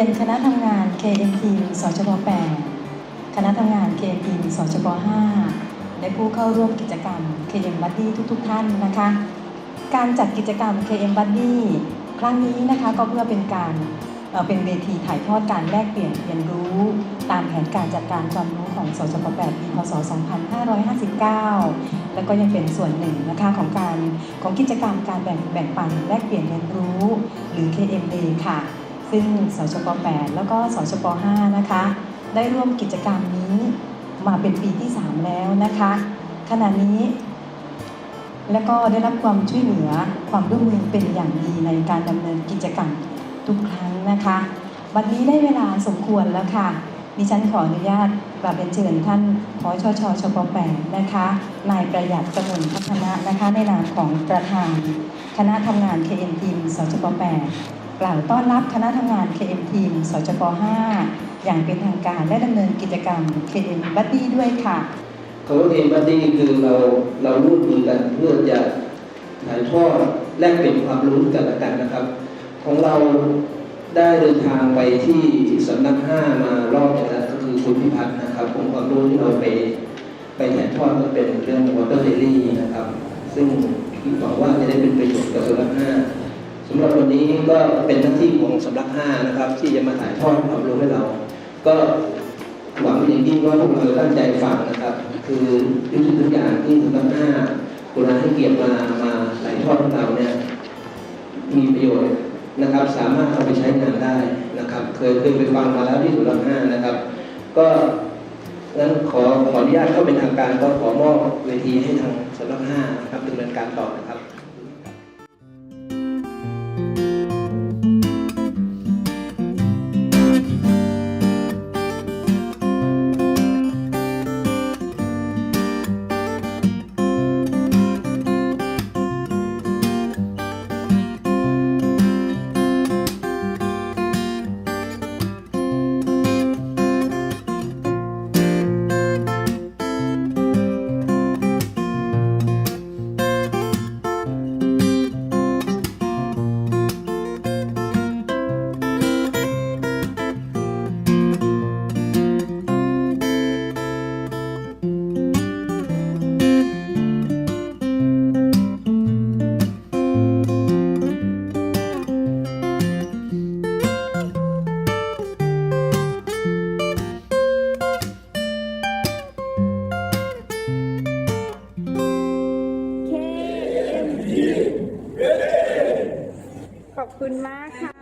เป็นคณะทำงาน KMT สชป8คณะทำงาน KMT สชป5และผู้เข้าร่วมกิจกรรม KM Buddy ทุก ๆ ท่านนะคะ การจัดกิจกรรม KM Buddy ครั้งนี้นะคะก็เพื่อเป็นการเอ่อเป็นเวทีถ่ายทอดการแลกเปลี่ยนเรียนรู้ ตามแผนการจัดการความรู้ของสชป8ปีพศ 2559 แล้วก็ยังเป็นส่วนหนึ่งนะคะของการของกิจกรรมการแบ่งแบ่งปันแลกเปลี่ยนเรียนรู้ หรือ KM Day ค่ะ ซึ่งสชป8แล้วก็สชป5นะคะได้ร่วมกิจกรรมนี้มาเป็นปีที่ 3 แล้วนะคะขณะนี้และก็ได้รับความช่วยเหลือความร่วมมือเป็นอย่างดีในการดำเนินกิจกรรมทุกครั้งนะคะ วันนี้ได้เวลาสมควรแล้วค่ะ ดิฉันขออนุญาตกราบเรียนเชิญท่านพชชชป8นะคะ นายประหยัดกมลพัฒนะนะคะ ในนามของประธาน คณะทำงาน KM ทีมสชป8 กล่าวต้อนรับคณะทำงาน KM ทีมสชป5อย่างเป็นทางการและดำเนินกิจกรรม KM Buddy ด้วยค่ะคำว่าเกมบัดดี้คือเราเราร่วมมือกันเพื่อจะถ่ายทอดแลกเปลี่ยนความรู้กันละกันนะครับ ของเราได้เดินทางไปที่สำนักห้ามารอบนึงแล้วก็คือคุณพิพัฒน์นะครับองค์ความรู้ที่เราไปไปถ่ายทอดก็เป็นเรื่อง water daily นะครับ ซึ่งหวังว่าจะได้เป็นประโยชน์กับสำนักห้า สำหรับวันนี้ก็เป็นหน้าที่ของสำนักห้านะครับ ที่จะมาถ่ายทอดความรู้ให้เรา ก็หวังอย่างยิ่งว่าพวกเราตั้งใจฟังนะครับ คือทุกสิ่งทุกอย่างที่สำนักห้าเวลาให้เกียรติมามาไหลทอดของเราเนี่ยมีประโยชน์นะครับ สามารถเอาไปใช้งานได้นะครับ เคยเคยไปฟังมาแล้วที่สำนักห้านะครับ ก็งั้นขอขออนุญาตเข้าเป็นทางการก็ขอมอบเวทีให้ทางสำนักห้านะครับดำเนินการต่อนะครับ อบคุณมากค่ะ